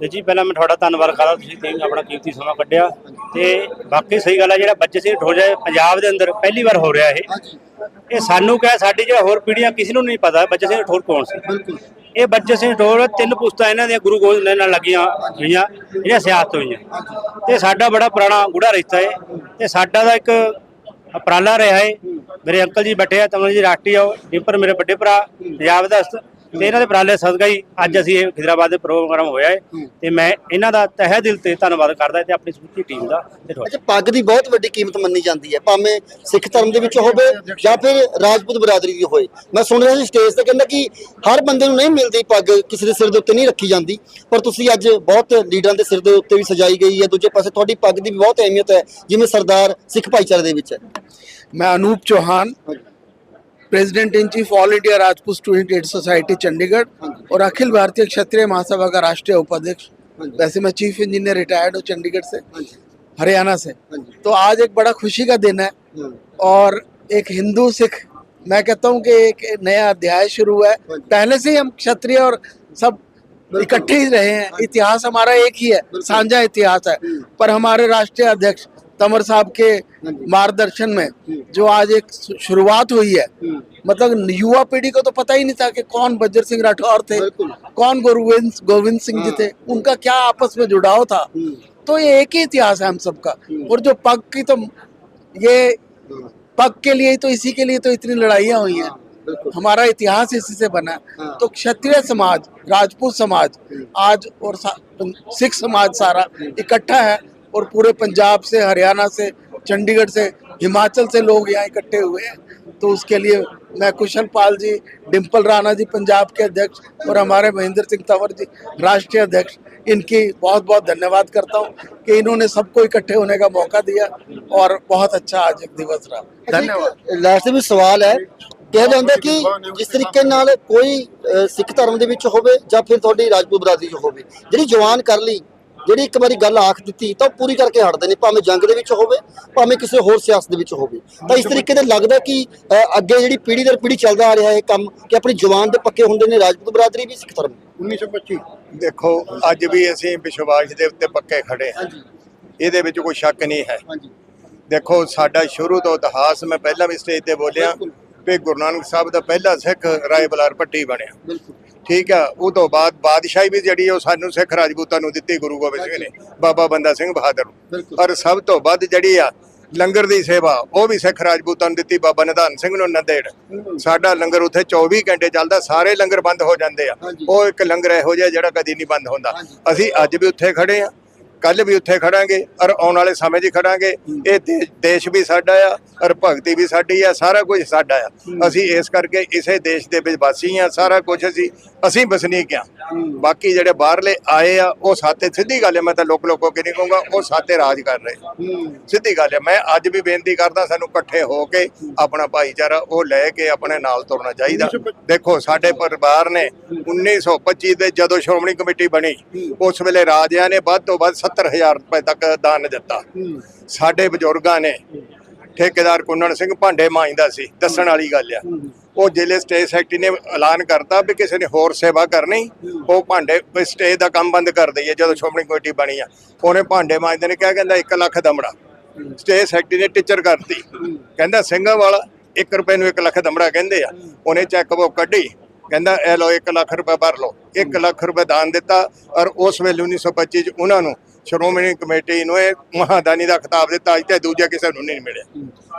ਤੇ ਜੀ ਪਹਿਲਾਂ ਮੈਂ ਤੁਹਾਡਾ ਧੰਨਵਾਦ ਕਰਦਾ ਤੁਸੀਂ ਤੇ ਆਪਣਾ ਕੀਮਤੀ ਸਮਾਂ ਕੱਢਿਆ। ਤੇ ਬਾਕੀ ਸਹੀ ਗੱਲ ਹੈ ਜਿਹੜਾ ਬੱਚੇ ਸਿੰਘ ਠੋਜਾ ਪੰਜਾਬ ਦੇ ਅੰਦਰ ਪਹਿਲੀ ਵਾਰ ਹੋ ਰਿਹਾ ਇਹ। ਇਹ ਸਾਨੂੰ ਕਿਹਾ ਸਾਡੀ ਜਿਹੜਾ ਹੋਰ ਪੀੜ੍ਹੀਆਂ ਕਿਸੇ ਨੂੰ ਨਹੀਂ ਪਤਾ ਬੱਚੇ ਸਿੰਘ ਠੋਰ ਕੌਣ ਸੀ? ਇਹ ਬੱਚੇ ਸਿੰਘ ਠੋਰ ਤਿੰਨ ਪੁਸਤਾਂ ਇਹਨਾਂ ਦੀਆਂ ਗੁਰੂ ਗੋਬਿੰਦ ਸਿੰਘ ਨਾਲ ਲੱਗੀਆਂ ਹੋਈਆਂ ਜਿਹੜੀਆਂ ਸਿਆਸਤ ਹੋਈਆਂ। ਤੇ ਸਾਡਾ ਬੜਾ ਪੁਰਾਣਾ ਗੂੜਾ ਰਿਸ਼ਤਾ ਹੈ ਤੇ ਸਾਡਾ ਦਾ ਇੱਕ ਉਪਰਾਲਾ ਰਿਹਾ ਹੈ ਮੇਰੇ ਅੰਕਲ ਜੀ ਬੈਠੇ ਆ ਤਮਨ ਜੀ ਰਾਸ਼ਟਰੀ ਆ ਉਹ ਡਿੰਪਰ ਮੇਰੇ ਵੱਡੇ ਭਰਾ ਪੰਜਾਬ ਦਾ ਤੇ ਇਹਨਾਂ ਦੇ ਪ੍ਰਾਲੇ ਸਦਕਾ ਹੀ ਅੱਜ ਅਸੀਂ ਇਹ ਖਿਦਰਾਬਾਦ ਦੇ ਪ੍ਰੋਗਰਾਮ ਹੋਇਆ ਹੈ ਤੇ ਮੈਂ ਇਹਨਾਂ ਦਾ ਤਹਿ ਦਿਲ ਤੇ ਧੰਨਵਾਦ ਕਰਦਾ ਤੇ ਆਪਣੀ ਸਮੁੱਚੀ ਟੀਮ ਦਾ ਅੱਛਾ ਪੱਗ ਦੀ ਬਹੁਤ ਵੱਡੀ ਕੀਮਤ ਮੰਨੀ ਜਾਂਦੀ ਹੈ ਭਾਵੇਂ ਸਿੱਖ ਧਰਮ ਦੇ ਵਿੱਚ ਹੋਵੇ ਜਾਂ ਫਿਰ ਰਾਜਪੂਤ ਬਰਾਦਰੀ ਦੀ ਹੋਵੇ ਮੈਂ ਸੁਣ ਰਿਹਾ ਸੀ ਸਟੇਜ ਤੇ ਕਹਿੰਦਾ ਕਿ ਹਰ ਬੰਦੇ ਨੂੰ ਨਹੀਂ ਮਿਲਦੀ ਪੱਗ ਕਿਸੇ ਦੇ ਸਿਰ ਦੇ ਉੱਤੇ ਨਹੀਂ ਰੱਖੀ ਜਾਂਦੀ ਪਰ ਤੁਸੀਂ ਅੱਜ ਬਹੁਤ ਲੀਡਰਾਂ ਦੇ ਸਿਰ ਦੇ ਉੱਤੇ ਵੀ ਸਜਾਈ ਗਈ ਹੈ। ਦੂਜੇ ਪਾਸੇ ਤੁਹਾਡੀ ਪੱਗ ਦੀ ਵੀ ਬਹੁਤ ਅਹਿਮੀਅਤ ਹੈ ਜਿਵੇਂ ਸਰਦਾਰ ਸਿੱਖ ਭਾਈਚਾਰੇ ਦੇ ਵਿੱਚ ਮੈਂ Anoop Chauhan president in chief all India Rajput student aid society Chandigarh और अखिल भारतीय क्षत्रिय महासभा का राष्ट्रीय उपाध्यक्ष। वैसे मैं चीफ इंजीनियर रिटायर्ड हूँ चंडीगढ़ से हरियाणा से। तो आज एक बड़ा खुशी का दिन है और एक हिंदू सिख मैं कहता हूँ कि एक नया अध्याय शुरू हुआ है। पहले से ही हम क्षत्रिय और सब इकट्ठे ही रहे हैं। इतिहास हमारा एक ही है साझा इतिहास है। पर हमारे राष्ट्रीय अध्यक्ष तमर साहब के मार्गदर्शन में जो। आज एक शुरुआत हुई है। मतलब युवा पीढ़ी को तो पता ही नहीं था कि कौन बज्जर सिंह राठौर थे कौन गोविंद गोविंद सिंह जी थे उनका क्या आपस में जुड़ाव था। तो ये एक ही इतिहास है हम सबका। और जो पग की तो ये पग के लिए ही तो इसी के लिए तो इतनी लड़ाइयाँ हुई हैं। हमारा इतिहास इसी से बना है। तो क्षत्रिय समाज राजपूत समाज आज और सिख समाज सारा इकट्ठा है। और पूरे पंजाब से हरियाणा से चंडीगढ़ से हिमाचल से लोग यहाँ इकट्ठे हुए हैं तो उसके लिए मैं कुशल पाल जी डिम्पल राणा जी पंजाब के अध्यक्ष और हमारे महेंद्र सिंह तंवर जी राष्ट्रीय अध्यक्ष इनकी बहुत बहुत धन्यवाद करता हूँ कि इन्होंने सबको इकट्ठे होने का मौका दिया और बहुत अच्छा आज एक दिवस रहा धन्यवाद ਲਾਸਟ ਵੀ ਸਵਾਲ ਹੈ ਕਿਹਾ ਜਾਂਦਾ ਕਿ ਜਿਸ ਤਰੀਕੇ ਨਾਲ ਕੋਈ ਅ, ਸਿੱਖ ਧਰਮ ਦੇ ਵਿੱਚ ਹੋਵੇ ਜਾਂ ਫਿਰ ਤੁਹਾਡੀ ਰਾਜਪੂਤ ਬਰਾਦਰੀ 'ਚ ਹੋਵੇ ਜਿਹੜੀ ਜਵਾਨ ਕਰ ਲਈ ਜਿਹੜੀ ਇੱਕ ਵਾਰੀ ਗੱਲ ਆਖ ਦਿੱਤੀ ਤਾਂ ਉਹ ਪੂਰੀ ਕਰਕੇ ਹਟਦੇ ਨੇ ਭਾਵੇਂ ਜੰਗ ਦੇ ਵਿੱਚ ਹੋਵੇ ਭਾਵੇਂ ਕਿਸੇ ਹੋਰ ਸਿਆਸਤ ਦੇ ਵਿੱਚ ਹੋਵੇ। ਤਾਂ ਇਸ ਤਰੀਕੇ ਦੇ ਲੱਗਦਾ ਕਿ ਅੱਗੇ ਜਿਹੜੀ ਪੀੜ੍ਹੀ ਦਰ ਪੀੜ੍ਹੀ ਚੱਲਦਾ ਆ ਰਿਹਾ ਹੈ ਕੰਮ ਕਿ ਆਪਣੀ ਜਵਾਨ ਦੇ ਪੱਕੇ ਹੁੰਦੇ ਨੇ ਰਾਜਪੂਤ ਬਰਾਦਰੀ ਵੀ ਸਿੱਖ ਧਰਮ 1925 ਦੇਖੋ ਅੱਜ ਵੀ ਅਸੀਂ ਵਿਸ਼ਵਾਸ ਦੇ ਉੱਤੇ ਪੱਕੇ ਖੜੇ ਹਾਂ। ਇਹਦੇ ਵਿੱਚ ਕੋਈ ਸ਼ੱਕ ਨਹੀਂ ਹੈ। ਦੇਖੋ ਸਾਡਾ ਸ਼ੁਰੂ ਤੋਂ ਇਤਿਹਾਸ ਮੈਂ ਪਹਿਲਾਂ ਵੀ ਸਟੇਜ ਤੇ ਬੋਲਿਆ ਵੀ ਗੁਰੂ ਨਾਨਕ ਸਾਹਿਬ ਦਾ ਪਹਿਲਾ ਸਿੱਖ ਰਾਏ ਬਲਾਰ ਪੱਟੀ ਬਣਿਆ। ਠੀਕ ਆ ਉਹ ਤੋਂ ਬਾਅਦ ਬਾਦਸ਼ਾਹੀ ਵੀ ਜਿਹੜੀ ਉਹ ਸਾਨੂੰ ਸਿੱਖ ਰਾਜਪੂਤਾਂ ਨੂੰ ਦਿੱਤੀ ਗੁਰੂ ਗੋਬਿੰਦ ਸਿੰਘ ਨੇ ਬਾਬਾ ਬੰਦਾ ਸਿੰਘ ਬਹਾਦਰ ਨੂੰ। ਔਰ ਸਭ ਤੋਂ ਵੱਧ ਜਿਹੜੀ ਆ ਲੰਗਰ ਦੀ ਸੇਵਾ ਉਹ ਵੀ ਸਿੱਖ ਰਾਜਪੂਤਾਂ ਨੂੰ ਦਿੱਤੀ ਬਾਬਾ ਨਿਧਾਨ ਸਿੰਘ ਨੂੰ ਨੰਦੇੜ। ਸਾਡਾ ਲੰਗਰ ਉੱਥੇ 24 ਘੰਟੇ ਚੱਲਦਾ ਸਾਰੇ ਲੰਗਰ ਬੰਦ ਹੋ ਜਾਂਦੇ ਆ। ਉਹ ਇੱਕ ਲੰਗਰ ਇਹੋ ਜਿਹਾ ਜਿਹੜਾ ਕਦੀ ਨਹੀਂ ਬੰਦ ਹੁੰਦਾ। ਅਸੀਂ ਅੱਜ ਵੀ ਉੱਥੇ ਖੜੇ ਆ। ਕੱਲ ਵੀ ਉੱਥੇ ਖੜਾਂਗੇ, ਔਰ ਆਉਣ ਵਾਲੇ ਸਮੇਂ 'ਚ ਖੜਾਂਗੇ। ਇਹ ਦੇਸ਼ ਵੀ ਸਾਡਾ ਆ, ਔਰ ਭਗਤੀ ਵੀ ਸਾਡੀ ਆ, ਸਾਰਾ ਕੁਝ ਸਾਡਾ ਆ। ਅਸੀਂ ਇਸ ਕਰਕੇ ਇਸੇ ਦੇਸ਼ ਦੇ ਵਿੱਚ ਵਾਸੀ ਆ, ਸਾਰਾ ਕੁਝ ਅਸੀਂ ਅਸੀਂ ਵਸਨੀਕ ਆ। ਬਾਕੀ ਜਿਹੜੇ ਬਾਹਰਲੇ ਆਏ ਆ, ਉਹ ਸਾਤੇ ਸਿੱਧੀ ਗੱਲ ਹੈ ਮੈਂ ਤਾਂ ਲੋਕ ਲੋਕੋ ਕਿ ਨਹੀਂ ਕਹੂੰਗਾ, ਉਹ ਸਾਤੇ ਰਾਜ ਕਰ ਰਹੇ ਸਿੱਧੀ ਗੱਲ ਹੈ ਮੈਂ ਅੱਜ ਵੀ ਬੇਨਤੀ ਕਰਦਾ, ਸਾਨੂੰ ਇਕੱਠੇ ਹੋ ਕੇ ਆਪਣਾ ਭਾਈਚਾਰਾ, ਉਹ ਲੈ ਕੇ ਆਪਣੇ ਨਾਲ ਤੁਰਨਾ ਚਾਹੀਦਾ। ਦੇਖੋ, ਸਾਡੇ ਪਰਿਵਾਰ ਨੇ 1925 ਦੇ ਜਦੋਂ ਸ਼੍ਰੋਮਣੀ ਕਮੇਟੀ ਬਣੀ, ਉਸ ਵੇਲੇ ਰਾਜਿਆਂ ਨੇ ਵੱਧ ਤੋਂ ਵੱਧ 70000 ਰੁਪਏ ਤੱਕ ਦਾਨ ਦਿੱਤਾ। ਸਾਡੇ ਬਜ਼ੁਰਗਾਂ ਨੇ ਠੇਕੇਦਾਰ ਕੁੰਨਣ ਸਿੰਘ ਭਾਂਡੇ ਮਾਂਜਦਾ ਸੀ ਦੱਸਣ ਵਾਲੀ ਗੱਲ ਆ। ਉਹ ਜ਼ਿਲ੍ਹੇ ਸਟੇਜ ਸੈਕਟਰੀ ਨੇ ਐਲਾਨ ਕਰਤਾ ਵੀ ਕਿਸੇ ਨੇ ਹੋਰ ਸੇਵਾ ਕਰਨੀ ਉਹ ਭਾਂਡੇ ਸਟੇਜ ਦਾ ਕੰਮ ਬੰਦ ਕਰ ਦਈਏ ਜਦੋਂ ਸ਼੍ਰੋਮਣੀ ਕਮੇਟੀ ਬਣੀ ਆ। ਉਹਨੇ ਭਾਂਡੇ ਮਾਂਜਦੇ ਨੇ ਕਿਹਾ ਕਹਿੰਦਾ 1 ਲੱਖ ਦਮੜਾ। ਸਟੇਜ ਸੈਕਟਰੀ ਨੇ ਟੀਚਰ ਕਰਤੀ। ਕਹਿੰਦਾ ਸਿੰਘਾਂ ਵਾਲਾ 1 ਰੁਪਏ ਨੂੰ 1 ਲੱਖ ਦਮੜਾ ਕਹਿੰਦੇ ਆ। ਉਹਨੇ ਚੈੱਕ ਬੁੱਕ ਕੱਢੀ। ਕਹਿੰਦਾ ਇਹ ਲਓ 1 ਲੱਖ ਰੁਪਏ ਭਰ ਲਓ। 1 ਲੱਖ ਰੁਪਏ ਦਾਨ ਦਿੱਤਾ। ਔਰ ਉਸ ਵੇਲੇ 1925 ਚ ਉਹਨਾਂ ਨੂੰ ਸ਼੍ਰੋਮਣੀ ਕਮੇਟੀ ਨੂੰ ਇਹ ਮਹਾਦਾਨੀ ਦਾ ਖਿਤਾਬ ਦਿੱਤਾ, ਅੱਜ ਤੇ ਦੂਜਾ ਕਿਸੇ ਨੂੰ ਨਹੀਂ ਮਿਲਿਆ।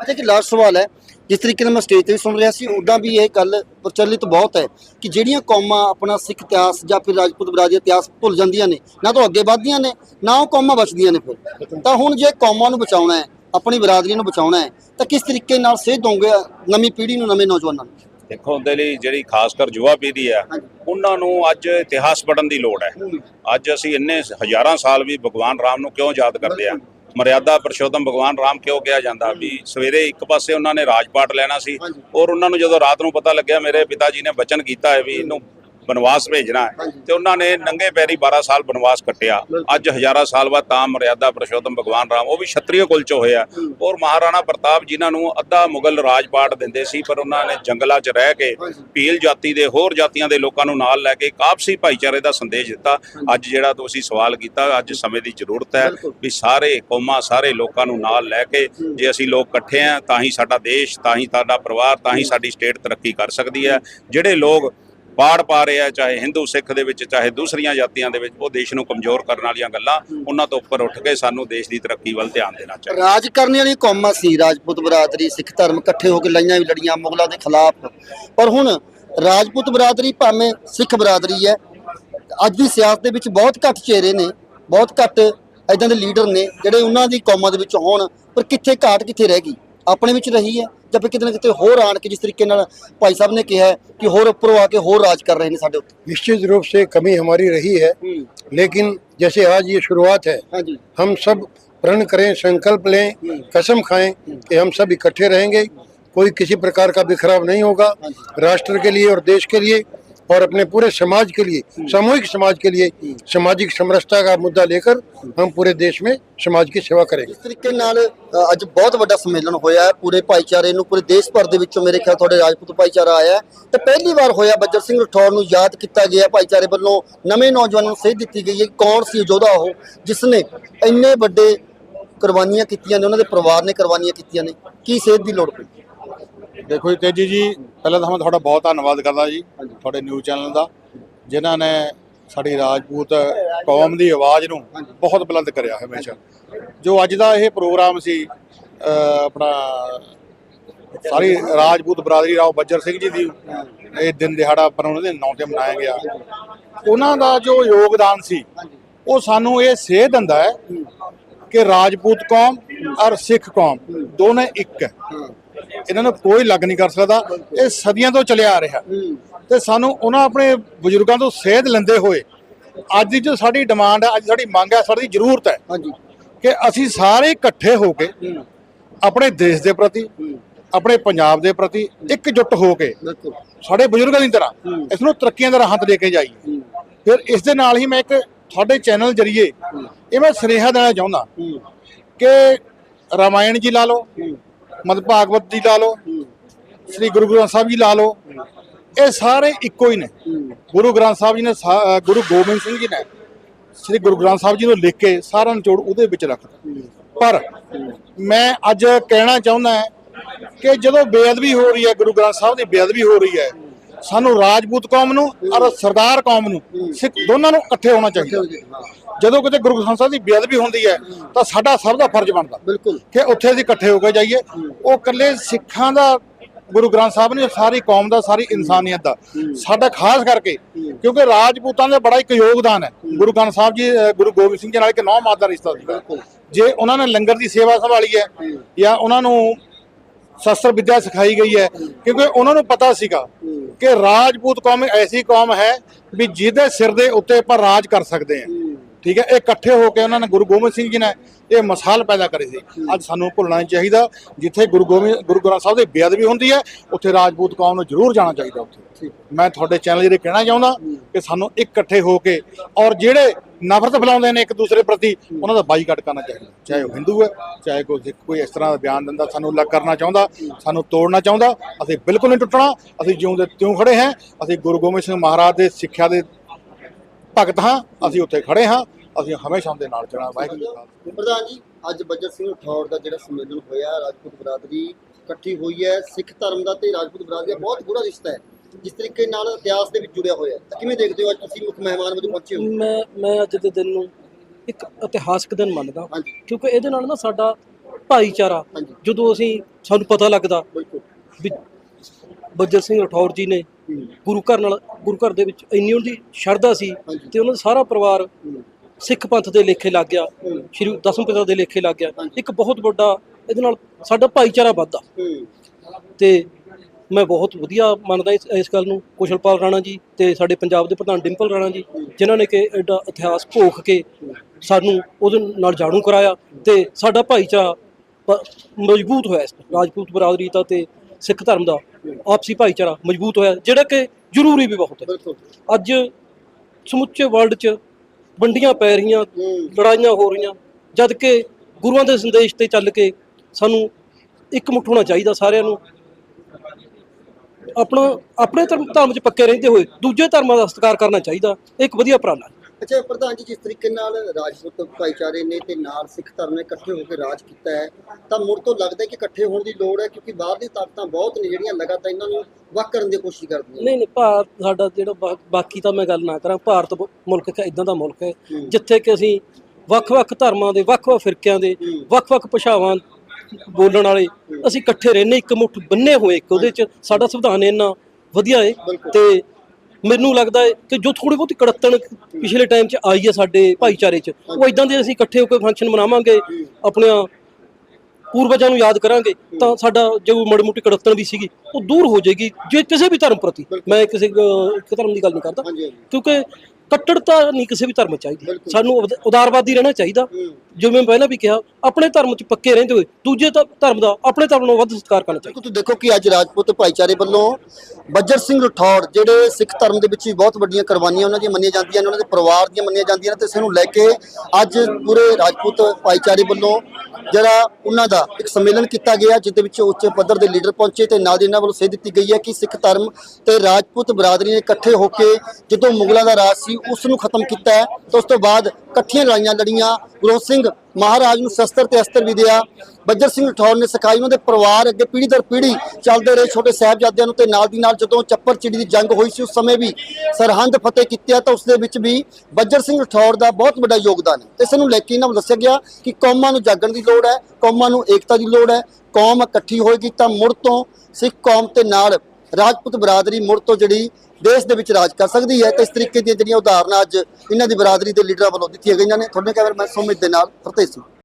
ਅੱਛਾ, ਇੱਕ ਲਾਸਟ ਸਵਾਲ ਹੈ। ਜਿਸ ਤਰੀਕੇ ਨਾਲ ਮੈਂ ਸਟੇਜ ਤੇ ਵੀ ਸੁਣ ਰਿਹਾ ਸੀ ਉਦਾਂ ਵੀ ਇਹ ਗੱਲ ਪ੍ਰਚਲਿਤ ਬਹੁਤ ਹੈ ਕਿ ਜਿਹੜੀਆਂ ਕੌਮਾਂ ਆਪਣਾ ਸਿੱਖ ਇਤਿਹਾਸ ਜਾਂ ਫਿਰ ਰਾਜਪੂਤ ਬਰਾਦਰੀ ਇਤਿਹਾਸ ਭੁੱਲ ਜਾਂਦੀਆਂ ਨੇ, ਨਾ ਤਾਂ ਉਹ ਅੱਗੇ ਵਧਦੀਆਂ ਨੇ, ਨਾ ਉਹ ਕੌਮਾਂ ਬਚਦੀਆਂ ਨੇ ਫਿਰ। ਤਾਂ ਹੁਣ ਜੇ ਕੌਮਾਂ ਨੂੰ ਬਚਾਉਣਾ ਹੈ, ਆਪਣੀ ਬਰਾਦਰੀ ਨੂੰ ਬਚਾਉਣਾ ਹੈ, ਤਾਂ ਕਿਸ ਤਰੀਕੇ ਨਾਲ ਸੇਧ ਦੋਗੇ ਨਵੀਂ ਪੀੜ੍ਹੀ ਨੂੰ, ਨਵੇਂ ਨੌਜਵਾਨਾਂ ਨੂੰ? ਦੇਖੋ ਉਹਦੇ ਲਈ ਜਿਹੜੀ ਖਾਸ ਕਰ ਯੁਵਾ ਪੀੜ੍ਹੀ ਹੈ ਉਹਨਾਂ ਨੂੰ ਅੱਜ ਇਤਿਹਾਸ ਪੜ੍ਹਨ ਦੀ ਲੋੜ ਹੈ। ਅੱਜ ਅਸੀਂ ਇੰਨੇ ਹਜ਼ਾਰਾਂ ਸਾਲ ਵੀ ਭਗਵਾਨ ਰਾਮ ਨੂੰ ਕਿਉਂ ਯਾਦ ਕਰਦੇ ਆ? ਮਰਿਆਦਾ ਪੁਰਸ਼ੋਤਮ ਭਗਵਾਨ ਰਾਮ ਕਿਉਂ ਕਿਹਾ ਜਾਂਦਾ? ਵੀ ਸਵੇਰੇ ਇੱਕ ਪਾਸੇ ਉਹਨਾਂ ਨੇ ਰਾਜਪਾਟ ਲੈਣਾ ਸੀ ਔਰ ਉਹਨਾਂ ਨੂੰ ਜਦੋਂ ਰਾਤ ਨੂੰ ਪਤਾ ਲੱਗਿਆ ਮੇਰੇ ਪਿਤਾ ਜੀ ਨੇ ਬਚਨ ਕੀਤਾ ਹੈ ਵੀ ਇਹਨੂੰ ਬਨਵਾਸ ਭੇਜਣਾ ਹੈ। ਤੇ ਉਹਨਾਂ ਨੇ ਨੰਗੇ ਪੈਰੀ 12 ਸਾਲ ਬਨਵਾਸ ਕੱਟਿਆ। ਅੱਜ ਹਜ਼ਾਰਾਂ ਸਾਲ ਬਾਅਦ ਤਾਂ ਮਰਿਆਦਾ ਪੁਰਸ਼ੋਤਮ ਭਗਵਾਨ ਰਾਮ ਉਹ ਵੀ ਛਤਰੀਏ ਕੁਲ ਚੋਂ ਹੋਇਆ। ਔਰ ਮਹਾਰਾਣਾ ਪ੍ਰਤਾਪ ਜਿਨ੍ਹਾਂ ਨੂੰ ਅੱਧਾ ਮੁਗਲ ਰਾਜਪਾਟ ਦਿੰਦੇ ਸੀ ਪਰ ਉਹਨਾਂ ਨੇ ਜੰਗਲਾਂ 'ਚ ਰਹਿ ਕੇ ਭੀਲ ਜਾਤੀ ਦੇ ਹੋਰ ਜਾਤੀਆਂ ਦੇ ਲੋਕਾਂ ਨੂੰ ਨਾਲ ਲੈ ਕੇ ਆਪਸੀ ਭਾਈਚਾਰੇ ਦਾ ਸੰਦੇਸ਼ ਦਿੱਤਾ। ਅੱਜ ਜਿਹੜਾ ਤੁਸੀਂ ਸਵਾਲ ਕੀਤਾ ਅੱਜ ਸਮੇਂ ਦੀ ਜ਼ਰੂਰਤ ਹੈ ਵੀ ਸਾਰੇ ਕੌਮਾਂ ਸਾਰੇ ਲੋਕਾਂ ਨੂੰ ਨਾਲ ਲੈ ਕੇ ਜੇ ਅਸੀਂ ਲੋਕ ਇਕੱਠੇ ਆ ਤਾਂ ਹੀ ਸਾਡਾ ਦੇਸ਼ ਤਾਂ ਹੀ ਸਾਡਾ ਪਰਿਵਾਰ ਤਾਂ ਹੀ। ਸਾਡੀ ਸਟੇਟ ਤਰੱਕੀ ਕਰ ਸਕਦੀ ਹੈ। ਜਿਹੜੇ ਲੋਕ ਪਾੜ ਪਾ ਰਹੇ ਚਾਹੇ ਹਿੰਦੂ, ਸਿੱਖ ਦੇ ਵਿੱਚ, ਚਾਹੇ ਦੂਸਰੀਆਂ ਜਾਤੀਆਂ ਦੇ ਵਿੱਚ, ਉਹ ਦੇਸ਼ ਨੂੰ ਕਮਜ਼ੋਰ ਕਰਨ ਵਾਲੀਆਂ ਗੱਲਾਂ ਉਹਨਾਂ ਤੋਂ ਉੱਪਰ ਉੱਠ ਕੇ ਸਾਨੂੰ ਦੇਸ਼ ਦੀ ਤਰੱਕੀ ਵੱਲ ਧਿਆਨ ਦੇਣਾ ਚਾਹੀਦਾ। ਰਾਜ ਕਰਨ ਵਾਲੀ ਕੌਮਾਂ ਸੀ, ਰਾਜਪੂਤ ਬਰਾਦਰੀ, ਸਿੱਖ ਧਰਮ ਇਕੱਠੇ ਹੋ ਕੇ ਲੜਾਈਆਂ ਵੀ ਲੜੀਆਂ, ਮੁਗਲਾਂ ਦੇ ਖਿਲਾਫ। ਪਰ ਹੁਣ ਰਾਜਪੂਤ ਬਰਾਦਰੀ ਭਾਵੇਂ ਸਿੱਖ ਬਰਾਦਰੀ ਹੈ, ਅੱਜ ਦੀ ਸਿਆਸਤ ਦੇ ਵਿੱਚ ਬਹੁਤ ਘੱਟ ਚਿਹਰੇ ਨੇ, ਬਹੁਤ ਘੱਟ ਐਦਾਂ ਦੇ ਲੀਡਰ ਨੇ, ਜਿਹੜੇ ਉਹਨਾਂ ਦੀ ਕੌਮਾਂ ਦੇ ਵਿੱਚ ਹੋਣ, ਪਰ ਕਿੱਥੇ ਘਾਟ ਕਿੱਥੇ ਰਹਿ ਗਈ? ਆਪਣੇ ਵਿੱਚ ਰਹੀ ਹੈ। ਜਾਂ ਫਿਰ ਕਿਤੇ ਨਾ ਕਿਤੇ ਹੋਰ ਆਣ ਕੇ ਜਿਸ ਤਰੀਕੇ ਨਾਲ ਭਾਈ ਸਾਹਿਬ ਨੇ ਕਿਹਾ ਹੈ ਕਿ ਹੋਰ ਉੱਪਰੋਂ ਆ ਕੇ ਹੋਰ ਰਾਜ ਕਰ ਰਹੇ ਨੇ ਸਾਡੇ ਉੱਤੇ निश्चित रूप से कमी हमारी रही है लेकिन जैसे आज ये शुरुआत है ਹਾਂਜੀ हम सब प्रण करें संकल्प लें कसम खाएं कि हम सब इकट्ठे रहेंगे कोई किसी प्रकार का बिखराव नहीं होगा राष्ट्र के लिए और देश के लिए और अपने पूरे समाज के लिए सामूहिक समाज के लिए सामाजिक समरसता का मुद्दा लेकर हम पूरे देश में समाज की सेवा करेंगे ਇਸ ਤਰੀਕੇ ਨਾਲ ਅ, ਅੱਜ ਬਹੁਤ ਵੱਡਾ ਸੰਮੇਲਨ ਹੋਇਆ ਹੈ ਪੂਰੇ ਭਾਈਚਾਰੇ ਨੂੰ ਪੂਰੇ ਦੇਸ਼ ਭਰ ਦੇ ਵਿੱਚੋਂ ਮੇਰੇ ਖਿਆਲ ਤੁਹਾਡੇ ਰਾਜਪੂਤ ਭਾਈਚਾਰਾ ਆਇਆ ਹੈ ਤੇ ਪਹਿਲੀ ਵਾਰ ਹੋਇਆ ਬੱਜਰ ਸਿੰਘ ਰਠੌਰ ਨੂੰ ਯਾਦ ਕੀਤਾ ਗਿਆ ਭਾਈਚਾਰੇ ਵੱਲੋਂ ਨਵੇਂ ਨੌਜਵਾਨਾਂ ਨੂੰ ਸੇਧ ਦਿੱਤੀ ਗਈ ਹੈ ਕੌਣ ਸੀ ਯੋਧਾ ਉਹ ਜਿਸ ਨੇ ਇੰਨੇ ਵੱਡੇ ਕੁਰਬਾਨੀਆਂ ਕੀਤੀਆਂ ਨੇ ਉਹਨਾਂ ਦੇ ਪਰਿਵਾਰ ਨੇ ਕੁਰਬਾਨੀਆਂ ਕੀਤੀਆਂ ਨੇ ਕੀ ਸੇਧ ਦੀ ਲੋੜ ਪਈ ਦੇਖੋ ਜੀ, ਤੇਜੀ ਜੀ, ਪਹਿਲਾਂ ਤਾਂ ਮੈਂ ਤੁਹਾਡਾ ਬਹੁਤ ਧੰਨਵਾਦ ਕਰਦਾ ਜੀ, ਤੁਹਾਡੇ ਨਿਊਜ਼ ਚੈਨਲ ਦਾ, ਜਿਨ੍ਹਾਂ ਨੇ ਸਾਡੀ ਰਾਜਪੂਤ ਕੌਮ ਦੀ ਆਵਾਜ਼ ਨੂੰ ਬਹੁਤ ਬੁਲੰਦ ਕਰਿਆ ਹਮੇਸ਼ਾ। ਜੋ ਅੱਜ ਦਾ ਇਹ ਪ੍ਰੋਗਰਾਮ ਸੀ ਆਪਣਾ ਸਾਰੀ ਰਾਜਪੂਤ ਬਰਾਦਰੀ ਰਾਓ ਬੱਜਰ ਸਿੰਘ ਜੀ ਦੀ, ਇਹ ਦਿਨ ਦਿਹਾੜਾ ਪਰ ਉਹਨਾਂ ਦੇ ਨਾਂ ਤੇ ਮਨਾਇਆ ਗਿਆ। ਉਹਨਾਂ ਦਾ ਜੋ ਯੋਗਦਾਨ ਸੀ, ਉਹ ਸਾਨੂੰ ਇਹ ਸੇਧ ਦਿੰਦਾ ਹੈ ਕਿ ਰਾਜਪੂਤ ਕੌਮ ਔਰ ਸਿੱਖ ਕੌਮ ਦੋਨੇ ਇੱਕ ਹੈ। ਇਹਨਾਂ ਨੂੰ ਕੋਈ ਲੱਗ ਨਹੀਂ ਕਰ ਸਕਦਾ। ਇਹ ਸਦੀਆਂ ਤੋਂ ਚੱਲਿਆ ਆ ਰਿਹਾ। ਤੇ ਸਾਨੂੰ ਉਹਨਾਂ ਆਪਣੇ ਬਜ਼ੁਰਗਾਂ ਤੋਂ ਸੇਧ ਲੈਂਦੇ ਹੋਏ ਅੱਜ ਦੀ ਜੋ ਸਾਡੀ ਡਿਮਾਂਡ ਹੈ ਅੱਜ ਸਾਡੀ ਮੰਗ ਹੈ ਸਾਡੀ ਜ਼ਰੂਰਤ ਹੈ ਹਾਂਜੀ। ਕਿ ਅਸੀਂ ਸਾਰੇ ਇਕੱਠੇ ਹੋ ਕੇ ਆਪਣੇ ਦੇਸ਼ ਦੇ ਪ੍ਰਤੀ ਆਪਣੇ ਪੰਜਾਬ ਦੇ ਪ੍ਰਤੀ ਇਕਜੁੱਟ ਹੋ ਕੇ ਸਾਡੇ ਬਜ਼ੁਰਗਾਂ ਦੀ ਤਰ੍ਹਾਂ ਇਸ ਨੂੰ ਤਰੱਕੀਆਂ ਦਾ ਰਾਹ ਤੇ ਲੈ ਕੇ ਜਾਈਏ। ਫਿਰ ਇਸ ਦੇ ਨਾਲ ਹੀ ਮੈਂ ਇੱਕ ਤੁਹਾਡੇ ਚੈਨਲ ਜਰੀਏ ਇਹ ਮੈਂ ਸੁਨੇਹਾ ਦੇਣਾ ਚਾਹੁੰਦਾ ਕਿ ਰਾਮਾਇਣ ਜੀ ਲਾ ਲਓ। ਮਦ ਭਾਗਵਤ ਜੀ ਲਾ ਲਓ, ਸ੍ਰੀ ਗੁਰੂ ਗ੍ਰੰਥ ਸਾਹਿਬ ਜੀ ਲਾ ਲਓ, ਇਹ ਸਾਰੇ ਇੱਕੋ ਹੀ ਨੇ। ਗੁਰੂ ਗ੍ਰੰਥ ਸਾਹਿਬ ਜੀ ਨੇ ਗੁਰੂ ਗੋਬਿੰਦ ਸਿੰਘ ਜੀ ਨੇ ਸ੍ਰੀ ਗੁਰੂ ਗ੍ਰੰਥ ਸਾਹਿਬ ਜੀ ਨੂੰ ਲਿਖ ਕੇ ਸਾਰਾ ਨਿਚੋੜ ਉਹਦੇ ਵਿੱਚ ਰੱਖਦਾ ਪਰ ਮੈਂ ਅੱਜ ਕਹਿਣਾ ਚਾਹੁੰਦਾ ਕਿ ਜਦੋਂ ਬੇਅਦਬੀ ਹੋ ਰਹੀ ਹੈ, ਗੁਰੂ ਗ੍ਰੰਥ ਸਾਹਿਬ ਦੀ ਬੇਅਦਬੀ ਹੋ ਰਹੀ ਹੈ, ਸਾਨੂੰ ਰਾਜਪੂਤ ਕੌਮ ਨੂੰ ਔਰ ਸਰਦਾਰ ਕੌਮ ਨੂੰ ਸਿੱਖ ਦੋਨਾਂ ਨੂੰ ਇਕੱਠੇ ਹੋਣਾ ਚਾਹੀਦਾ। ਜਦੋਂ ਕਿਤੇ ਗੁਰੂ ਗ੍ਰੰਥ ਸਾਹਿਬ ਦੀ ਬੇਅਦਬੀ ਹੁੰਦੀ ਹੈ ਤਾਂ ਸਾਡਾ ਸਭ ਦਾ ਫਰਜ਼ ਬਣਦਾ। ਬਿਲਕੁਲ। ਕਿ ਉੱਥੇ ਅਸੀਂ ਇਕੱਠੇ ਹੋ ਕੇ ਜਾਈਏ। ਉਹ ਇਕੱਲੇ ਸਿੱਖਾਂ ਦਾ ਗੁਰੂ ਗ੍ਰੰਥ ਸਾਹਿਬ ਨੇ ਸਾਰੀ ਕੌਮ ਦਾ ਸਾਰੀ ਇਨਸਾਨੀਅਤ ਦਾ। ਸਾਡਾ ਖਾਸ ਕਰਕੇ ਕਿਉਂਕਿ ਰਾਜਪੂਤਾਂ ਦਾ ਬੜਾ ਇੱਕ ਯੋਗਦਾਨ ਹੈ। ਗੁਰੂ ਗ੍ਰੰਥ ਸਾਹਿਬ ਜੀ ਗੁਰੂ ਗੋਬਿੰਦ ਸਿੰਘ ਜੀ ਨਾਲ ਇੱਕ ਨੌ ਮਾਤ ਦਾ ਰਿਸ਼ਤਾ ਸੀ ਜੇ ਉਹਨਾਂ ਨੇ ਲੰਗਰ ਦੀ ਸੇਵਾ ਸੰਭਾਲੀ ਹੈ ਜਾਂ ਉਹਨਾਂ ਨੂੰ ਸ਼ਸਤਰ ਵਿੱਦਿਆ ਸਿਖਾਈ ਗਈ ਹੈ ਕਿਉਂਕਿ ਉਹਨਾਂ ਨੂੰ ਪਤਾ ਸੀਗਾ ਕਿ ਰਾਜਪੂਤ ਕੌਮ ਐਸੀ ਕੌਮ ਹੈ ਵੀ ਜਿਹਦੇ ਸਿਰ ਦੇ ਉੱਤੇ ਆਪਾਂ ਰਾਜ ਕਰ ਸਕਦੇ ਹਾਂ। ਠੀਕ ਹੈ, ਇਹ ਇਕੱਠੇ ਹੋ ਕੇ ਉਹਨਾਂ ਨੇ ਗੁਰੂ ਗੋਬਿੰਦ ਸਿੰਘ ਜੀ ਨੇ ਇਹ ਮਿਸਾਲ ਪੈਦਾ ਕਰੀ ਸੀ। ਅੱਜ ਸਾਨੂੰ ਭੁੱਲਣਾ ਨਹੀਂ ਚਾਹੀਦਾ, ਜਿੱਥੇ ਗੁਰੂ ਗੋਬਿੰਦ, ਗੁਰੂ ਗ੍ਰੰਥ ਸਾਹਿਬ ਦੀ ਬੇਅਦਬੀ ਹੁੰਦੀ ਹੈ, ਉੱਥੇ ਰਾਜਪੂਤ ਕੌਮ ਨੂੰ ਜ਼ਰੂਰ ਜਾਣਾ ਚਾਹੀਦਾ ਉੱਥੇ। ਮੈਂ ਤੁਹਾਡੇ ਚੈਨਲ ਜਿਹੜੇ ਕਹਿਣਾ ਚਾਹੁੰਦਾ ਕਿ ਸਾਨੂੰ ਇਕੱਠੇ ਹੋ ਕੇ ਔਰ ਜਿਹੜੇ ਨਫ਼ਰਤ ਫੈਲਾਉਂਦੇ ਨੇ ਇੱਕ ਦੂਸਰੇ ਪ੍ਰਤੀ, ਉਹਨਾਂ ਦਾ ਬਾਈਕਾਟ ਕਰਨਾ ਚਾਹੀਦਾ। ਚਾਹੇ ਉਹ ਹਿੰਦੂ ਹੈ, ਚਾਹੇ ਕੋਈ ਸਿੱਖ, ਕੋਈ ਇਸ ਤਰ੍ਹਾਂ ਦਾ ਬਿਆਨ ਦਿੰਦਾ, ਸਾਨੂੰ ਅਲੱਗ ਕਰਨਾ ਚਾਹੁੰਦਾ, ਸਾਨੂੰ ਤੋੜਨਾ ਚਾਹੁੰਦਾ, ਅਸੀਂ ਬਿਲਕੁਲ ਨਹੀਂ ਟੁੱਟਣਾ, ਅਸੀਂ ਜਿਉਂ ਦੇ ਤਿਉਂ ਖੜੇ ਹਾਂ, ਅਸੀਂ ਗੁਰੂ ਗੋਬਿੰਦ ਸਿੰਘ ਮਹਾਰਾਜ ਦੇ ਸਿੱਖਿਆ ਦੇ ਭਗਤ ਹਾਂ ਅਸੀਂ ਉੱਥੇ ਖੜੇ ਹਾਂ ਅਸੀਂ ਹਮੇਸ਼ਾ ਉਹਦੇ ਨਾਲ ਚੱਲਣਾ ਵਾਹਿਗੁਰੂ ਜੀ ਕਾ ਖਾਲਸਾ। ਪ੍ਰਧਾਨ ਜੀ ਅੱਜ ਬੱਜਰ ਸਿੰਘ ਠੌਰ ਦਾ ਜਿਹੜਾ ਸੰਮੇਲਨ ਹੋਇਆ ਰਾਜਪੂਤ ਬਰਾਦਰੀ ਇਕੱਠੀ ਹੋਈ ਹੈ ਸਿੱਖ ਧਰਮ ਦਾ ਤੇ ਰਾਜਪੂਤ ਬਰਾਦਰੀ ਦਾ ਬਹੁਤ ਗੂੜਾ ਰਿਸ਼ਤਾ ਹੈ ਜਿਸ ਤਰੀਕੇ ਨਾਲ ਇਤਿਹਾਸ ਦੇ ਵਿੱਚ ਜੁੜਿਆ ਹੋਇਆ ਹੈ। ਤਾਂ ਕਿਵੇਂ ਦੇਖਦੇ ਹੋ ਅੱਜ ਤੁਸੀਂ ਮੁੱਖ ਮਹਿਮਾਨ ਵਜੋਂ ਪਹੁੰਚੇ ਹੋ? ਮੈਂ ਮੈਂ ਅੱਜ ਦੇ ਦਿਨ ਨੂੰ ਇੱਕ ਇਤਿਹਾਸਕ ਦਿਨ ਮੰਨਦਾ ਕਿਉਂਕਿ ਇਹਦੇ ਨਾਲ ਨਾ ਸਾਡਾ ਭਾਈਚਾਰਾ ਜਦੋਂ ਅਸੀਂ ਸਾਨੂੰ ਪਤਾ ਲੱਗਦਾ ਬਿਲਕੁਲ। ਵੀ ਬੱਜਰ ਸਿੰਘ ਰਠੌਰ ਜੀ ਨੇ ਗੁਰੂ ਘਰ ਨਾਲ ਗੁਰੂ ਘਰ ਦੇ ਵਿੱਚ ਇੰਨੀ ਉਹਦੀ ਸ਼ਰਧਾ ਸੀ। ਤੇ ਉਹਨਾਂ ਦਾ ਸਾਰਾ ਪਰਿਵਾਰ। ਸਿੱਖ ਪੰਥ ਦੇ ਲੇਖੇ ਲੱਗ ਗਿਆ। ਸ਼੍ਰੀ ਦਸਮ ਪਿਤਾ ਦੇ ਲੇਖੇ ਲੱਗ ਗਿਆ। ਇੱਕ ਬਹੁਤ ਵੱਡਾ ਇਹਦੇ ਨਾਲ ਸਾਡਾ ਭਾਈਚਾਰਾ ਵੱਧਦਾ ਤੇ ਮੈਂ ਬਹੁਤ ਵਧੀਆ ਮੰਨਦਾ ਇਸ ਇਸ ਗੱਲ ਨੂੰ ਕੁਸ਼ਲਪਾਲ ਰਾਣਾ ਜੀ ਤੇ ਸਾਡੇ ਪੰਜਾਬ ਦੇ ਪ੍ਰਧਾਨ ਡਿੰਪਲ ਰਾਣਾ ਜੀ ਜਿਨ੍ਹਾਂ ਨੇ ਕਿ ਐਡਾ ਇਤਿਹਾਸ ਭੋਖ ਕੇ ਸਾਨੂੰ ਉਹਦੇ ਨਾਲ ਜਾਣੂ ਕਰਾਇਆ ਤੇ ਸਾਡਾ ਭਾਈਚਾਰਾ ਮਜ਼ਬੂਤ ਹੋਇਆ ਇਸ ਰਾਜਪੂਤ ਬਰਾਦਰੀ ਦਾ ਤੇ ਸਿੱਖ ਧਰਮ ਦਾ ਆਪਸੀ ਭਾਈਚਾਰਾ ਮਜ਼ਬੂਤ ਹੋਇਆ ਜਿਹੜਾ ਕਿ ਜ਼ਰੂਰੀ ਵੀ ਬਹੁਤ ਹੈ। ਅੱਜ ਸਮੁੱਚੇ ਵਰਲਡ 'ਚ ਵੰਡੀਆਂ ਪੈ ਰਹੀਆਂ ਲੜਾਈਆਂ ਹੋ ਰਹੀਆਂ ਜਦ ਕਿ ਗੁਰੂਆਂ ਦੇ ਸੰਦੇਸ਼ ਤੇ ਚੱਲ ਕੇ ਸਾਨੂੰ ਇੱਕ ਮੁੱਠ ਹੋਣਾ ਚਾਹੀਦਾ ਸਾਰਿਆਂ ਨੂੰ। ਆਪਣਾ ਆਪਣੇ ਧਰਮ ਧਰਮ 'ਚ ਪੱਕੇ ਰਹਿੰਦੇ ਹੋਏ ਦੂਜੇ ਧਰਮਾਂ ਦਾ ਸਤਿਕਾਰ ਕਰਨਾ ਚਾਹੀਦਾ ਇੱਕ ਵਧੀਆ ਹੈ। ਅੱਛਾ ਪ੍ਰਧਾਨ ਜੀ ਜਿਸ ਤਰੀਕੇ ਨਾਲ ਰਾਜਪੂਤ ਭਾਈਚਾਰੇ ਨੇ ਤੇ ਨਾਲ ਸਿੱਖ ਧਰਮ ਨੇ ਇਕੱਠੇ ਹੋ ਕੇ ਰਾਜ ਕੀਤਾ ਹੈ ਤਾਂ ਮੁੜ ਤੋਂ ਲੱਗਦਾ ਹੈ ਕਿ ਇਕੱਠੇ ਹੋਣ ਦੀ ਲੋੜ ਹੈ ਕਿਉਂਕਿ ਬਾਹਰਲੀ ਤਾਕਤਾਂ ਬਹੁਤ ਨੇ ਜਿਹੜੀਆਂ ਲਗਾਤਾਰ ਇਹਨਾਂ ਨੂੰ ਵੱਖ ਕਰਨ ਦੀ ਕੋਸ਼ਿਸ਼ ਕਰਦੀਆਂ ਨੇ ਨਹੀਂ ਨਹੀਂ ਭਾਰਤ ਸਾਡਾ ਜਿਹੜਾ ਬਾ- ਬਾਕੀ ਤਾਂ ਮੈਂ ਗੱਲ ਨਾ ਕਰਾਂ ਭਾਰਤ ਬ- ਮੁਲਕ ਇੱਕ ਇਦਾਂ ਦਾ ਮੁਲਕ ਹੈ ਹੂੰ। ਜਿੱਥੇ ਕਿ ਅਸੀਂ ਵੱਖ-ਵੱਖ ਧਰਮਾਂ ਦੇ ਵੱਖ-ਵੱਖ ਫਿਰਕਿਆਂ ਦੇ ਹੂੰ। ਵੱਖ-ਵੱਖ ਭਾਸ਼ਾਵਾਂ ਬੋਲਣ ਵਾਲੇ ਅਸੀਂ ਇਕੱਠੇ ਰਹਿੰਦੇ ਇੱਕ ਮੁੱਠ ਬੰਨੇ ਹੋਏ ਇੱਕ ਉਹਦੇ 'ਚ ਸਾਡਾ ਸੰਵਿਧਾਨ ਇੰਨਾ ਵਧੀਆ ਹੈ ਬਿਲਕੁਲ। ਤੇ ਮੈਨੂੰ ਲੱਗਦਾ ਹੈ ਕਿ ਜੋ ਥੋੜੀ ਬਹੁਤੀ ਕੜੱਤਣ ਪਿਛਲੇ ਟਾਈਮ 'ਚ ਆਈ ਹੈ ਸਾਡੇ ਭਾਈਚਾਰੇ 'ਚ ਉਹ ਇਦਾਂ ਦੇ ਅਸੀਂ ਇਕੱਠੇ ਹੋ ਕੇ ਫੰਕਸ਼ਨ ਮਨਾਵਾਂਗੇ ਆਪਣੀਆਂ ਪੂਰਵਜਾਂ ਨੂੰ ਯਾਦ ਕਰਾਂਗੇ ਤਾਂ ਸਾਡਾ ਜੋ ਮੜੀ ਮੁੱਟੀ ਕੜੱਤਣ ਵੀ ਸੀਗੀ ਉਹ ਦੂਰ ਹੋ ਜਾਏਗੀ ਜੇ ਕਿਸੇ ਵੀ ਧਰਮ ਪ੍ਰਤੀ। ਮੈਂ ਕਿਸੇ ਇੱਕ ਧਰਮ ਦੀ ਗੱਲ ਨਹੀਂ ਕਰਦਾ ਕਿਉਂਕਿ ਕੱਟੜਤਾ ਨਹੀਂ ਕਿਸੇ ਵੀ ਧਰਮ ਚਾਹੀਦੀ। ਸਾਨੂੰ ਉਦ- ਉਦਾਰਵਾਦੀ ਰਹਿਣਾ ਚਾਹੀਦਾ। ਜਿਵੇਂ ਮੈਂ ਪਹਿਲਾਂ ਵੀ ਕਿਹਾ ਆਪਣੇ ਧਰਮ 'ਚ ਪੱਕੇ ਰਹਿੰਦੇ ਹੋਏ ਦੂਜੇ ਧਰਮ ਦਾ ਆਪਣੇ ਧਰਮ ਨੂੰ ਵੱਧ ਸਤਿਕਾਰ ਕਰਨਾ ਚਾਹੀਦਾ ਤੁਸੀਂ ਦੇਖੋ ਕਿ ਅੱਜ ਰਾਜਪੂਤ ਭਾਈਚਾਰੇ ਵੱਲੋਂ ਬੱਜਰ ਸਿੰਘ ਰਠੌੜ ਜਿਹੜੇ ਸਿੱਖ ਧਰਮ ਦੇ ਵਿੱਚ ਵੀ ਬਹੁਤ ਵੱਡੀਆਂ ਕੁਰਬਾਨੀਆਂ ਉਹਨਾਂ ਦੀਆਂ ਮੰਨੀਆਂ ਜਾਂਦੀਆਂ ਨੇ ਉਹਨਾਂ ਦੇ ਪਰਿਵਾਰ ਦੀਆਂ ਮੰਨੀਆਂ ਜਾਂਦੀਆਂ ਨੇ ਤੇ ਇਸ ਨੂੰ ਲੈ ਕੇ ਅੱਜ ਪੂਰੇ ਰਾਜਪੂਤ ਭਾਈਚਾਰੇ ਵੱਲੋਂ ਜਿਹੜਾ ਉਹਨਾਂ ਦਾ ਇੱਕ ਸੰਮੇਲਨ ਕੀਤਾ ਗਿਆ ਜਿਸ ਦੇ ਵਿੱਚ ਉੱਚ ਪੱਧਰ ਦੇ ਲੀਡਰ ਪਹੁੰਚੇ ਤੇ ਨਾਲ ਦੀ ਇਹਨਾਂ ਵੱਲੋਂ ਸੇਧ ਦਿੱਤੀ ਗਈ ਹੈ ਕਿ ਸਿੱਖ ਧਰਮ ਤੇ ਰਾਜਪੂਤ ਬਰਾਦਰੀ ਨੇ ਇਕੱਠੇ ਹੋ ਕੇ ਜਦੋਂ ਮੁਗਲਾਂ ਦਾ ਰਾਜ ਸੀ ਉਸ ਨੂੰ ਖਤਮ ਕੀਤਾ ਹੈ ਤੇ ਉਸ ਤੋਂ ਬਾਅਦ ਇਕੱਠੀਆਂ ਲੜਾਈਆਂ ਲੜੀਆਂ ਗੁਰੂ ਸਿੰਘ ਮਹਾਰਾਜ ਨੂੰ ਸ਼ਸਤਰ ਤੇ ਅਸਤਰ ਵੀ ਦਿਆ। ਬੱਜਰ ਸਿੰਘ ਠੌਰ ਨੇ ਸਿਖਾਈ ਉਹਨਾਂ ਦੇ ਪਰਿਵਾਰ ਅੱਗੇ ਪੀੜ੍ਹੀ ਦਰ ਪੀੜ੍ਹੀ ਚੱਲਦੇ ਰਹੇ ਛੋਟੇ ਸਾਹਿਬਜ਼ਾਦਿਆਂ ਨੂੰ ਤੇ ਨਾਲ ਦੀ ਨਾਲ ਜਦੋਂ ਚੱਪਰ ਚਿੜੀ ਦੀ ਜੰਗ ਹੋਈ ਸੀ ਉਸ ਸਮੇਂ ਵੀ ਸਰਹੰਦ ਫਤਿਹ ਕੀਤਿਆ ਤਾਂ ਉਸ ਦੇ ਵਿੱਚ ਵੀ ਬੱਜਰ ਸਿੰਘ ਠੌਰ ਦਾ ਬਹੁਤ ਵੱਡਾ ਯੋਗਦਾਨ ਹੈ। ਤੇ ਇਸ ਨੂੰ ਲੈ ਕੇ ਇਹਨਾਂ ਨੂੰ ਦੱਸਿਆ ਗਿਆ ਕਿ ਕੌਮਾਂ ਨੂੰ ਜਾਗਣ ਦੀ ਲੋੜ ਹੈ, ਕੌਮਾਂ ਨੂੰ ਏਕਤਾ ਦੀ ਲੋੜ ਹੈ, ਕੌਮ ਇਕੱਠੀ ਹੋਏਗੀ ਤਾਂ ਮੁੜ ਤੋਂ ਸਿੱਖ ਕੌਮ ਤੇ ਨਾਲ ਰਾਜਪੂਤ ਬਰਾਦਰੀ ਮੁੜ ਤੋਂ ਜਿਹੜੀ ਦੇਸ਼ ਦੇ ਵਿੱਚ ਰਾਜ ਕਰ ਸਕਦੀ ਹੈ ਤੇ ਇਸ ਤਰੀਕੇ ਦੀਆਂ ਜਿਹੜੀਆਂ ਉਦਾਹਰਨਾਂ ਅੱਜ ਇਹਨਾਂ ਦੀ ਬਰਾਦਰੀ ਦੇ ਲੀਡਰਾਂ ਵੱਲੋਂ ਦਿੱਤੀਆਂ ਗਈਆਂ ਨੇ, ਤੁਹਾਡੇ ਕੈਮਰਾਮੈਨ ਸੁਮਿਤ ਦੇ ਨਾਲ ਫਰਤੇਸ਼ ਸਿੰਘ।